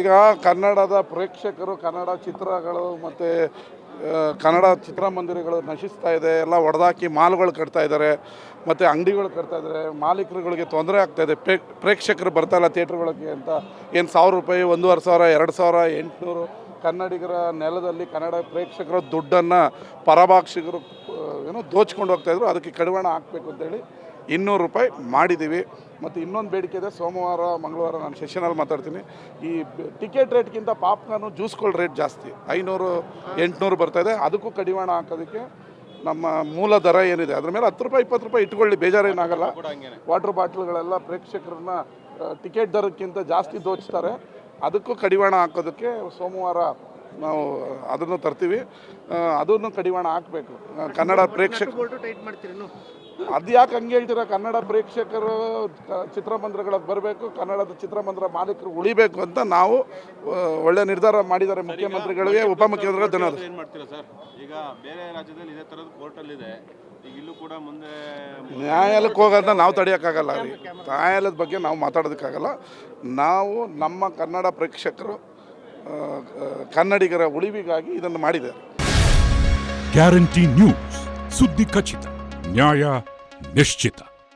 ಈಗ ಕನ್ನಡದ ಪ್ರೇಕ್ಷಕರು, ಕನ್ನಡ ಚಿತ್ರಗಳು ಮತ್ತು ಕನ್ನಡ ಚಿತ್ರಮಂದಿರಗಳು ನಶಿಸ್ತಾ ಇದೆ. ಎಲ್ಲ ಒಡೆದಾಕಿ ಮಾಲ್ಗಳು ಕಟ್ತಾ ಇದ್ದಾರೆ. ಮತ್ತು ಅಂಗಡಿಗಳು ಕಟ್ತಾ ಇದ್ದಾರೆ. ಮಾಲೀಕರುಗಳಿಗೆ ತೊಂದರೆ ಆಗ್ತಾ ಇದೆ. ಪ್ರೇ ಪ್ರೇಕ್ಷಕರು ಬರ್ತಾ ಇಲ್ಲ ಥಿಯೇಟ್ರ್ಗಳಿಗೆ ಅಂತ. ಏನು ಸಾವಿರ ರೂಪಾಯಿ, ಒಂದೂವರೆ ಸಾವಿರ, ಎರಡು ಸಾವಿರ, ಎಂಟುನೂರು ಕನ್ನಡಿಗರ ನೆಲದಲ್ಲಿ ಕನ್ನಡ ಪ್ರೇಕ್ಷಕರ ದುಡ್ಡನ್ನು ಪರಭಾಕ್ಷಿಗರು ಏನೋ ದೋಚ್ಕೊಂಡು ಹೋಗ್ತಾಯಿದ್ರು ಅದಕ್ಕೆ ಕಡಿವಾಣ ಹಾಕಬೇಕು ಅಂತೇಳಿ ಇನ್ನೂರು ರೂಪಾಯಿ ಮಾಡಿದ್ದೀವಿ. ಮತ್ತು ಇನ್ನೊಂದು ಬೇಡಿಕೆ ಇದೆ, ಸೋಮವಾರ, ಮಂಗಳವಾರ ನಾನು ಸೆಷನಲ್ಲಿ ಮಾತಾಡ್ತೀನಿ. ಈ ಟಿಕೆಟ್ ರೇಟ್ಗಿಂತ ಪಾಪ್ಕಾರ್ನು ಜ್ಯೂಸ್ಗಳ ರೇಟ್ ಜಾಸ್ತಿ. ಐನೂರು, ಎಂಟುನೂರು ಬರ್ತಾಯಿದೆ ಅದಕ್ಕೂ ಕಡಿವಾಣ ಹಾಕೋದಕ್ಕೆ ನಮ್ಮ ಮೂಲ ದರ ಏನಿದೆ, ಅದ್ರ ಮೇಲೆ ಹತ್ತು ರೂಪಾಯಿ, ಇಪ್ಪತ್ತು ರೂಪಾಯಿ ಇಟ್ಕೊಳ್ಳಿ, ಬೇಜಾರೇನಾಗಲ್ಲ. ವಾಟರ್ ಬಾಟ್ಲ್ಗಳೆಲ್ಲ ಪ್ರೇಕ್ಷಕರನ್ನ ಟಿಕೆಟ್ ದರಕ್ಕಿಂತ ಜಾಸ್ತಿ ದೋಚ್ತಾರೆ. ಅದಕ್ಕೂ ಕಡಿವಾಣ ಹಾಕೋದಕ್ಕೆ ಸೋಮವಾರ ನಾವು ಅದನ್ನು ತರ್ತೀವಿ. ಅದನ್ನು ಕಡಿವಾಣ ಹಾಕಬೇಕು. ಕನ್ನಡ ಪ್ರೇಕ್ಷಕ ಅದು ಯಾಕೆ ಹಂಗೆ ಹೇಳ್ತೀರಾ? ಕನ್ನಡ ಪ್ರೇಕ್ಷಕರು ಚಿತ್ರಮಂದಿರಗಳ ಚಿತ್ರಮಂದಿರಗಳಿಗೆ ಬರಬೇಕು ಕನ್ನಡದ ಚಿತ್ರಮಂದಿರ ಮಾಲೀಕರು ಉಳಿಬೇಕು ಅಂತ ನಾವು ಒಳ್ಳೆ ನಿರ್ಧಾರ ಮಾಡಿದ್ದಾರೆ ಮುಖ್ಯಮಂತ್ರಿಗಳಿಗೆ ಉಪಮುಖ್ಯಮಂತ್ರಿಗಳು ಧನ್ಯವಾದ ಏನು ಮಾಡ್ತೀರಾ ಸರ್? ಈಗ ಬೇರೆ ರಾಜ್ಯದಲ್ಲಿ ಇದೇ ಇದೆ. ಇಲ್ಲೂ ಕೂಡ ಮುಂದೆ ನ್ಯಾಯಾಲಯಕ್ಕೆ ಹೋಗೋದನ್ನ ನಾವು ತಡೆಯೋಕ್ಕಾಗಲ್ಲ. ರೀ ನ್ಯಾಯಾಲಯದ ಬಗ್ಗೆ ನಾವು ಮಾತಾಡೋದಕ್ಕಾಗಲ್ಲ. ನಾವು ನಮ್ಮ ಕನ್ನಡ ಪ್ರೇಕ್ಷಕರು ಕನ್ನಡಿಗರ ಉಳಿವಿಗಾಗಿ ಇದನ್ನು ಮಾಡಿದೆ. Guarantee news. ಸುದ್ದಿ ಖಚಿತ ನ್ಯಾಯ ನಿಶ್ಚಿತ.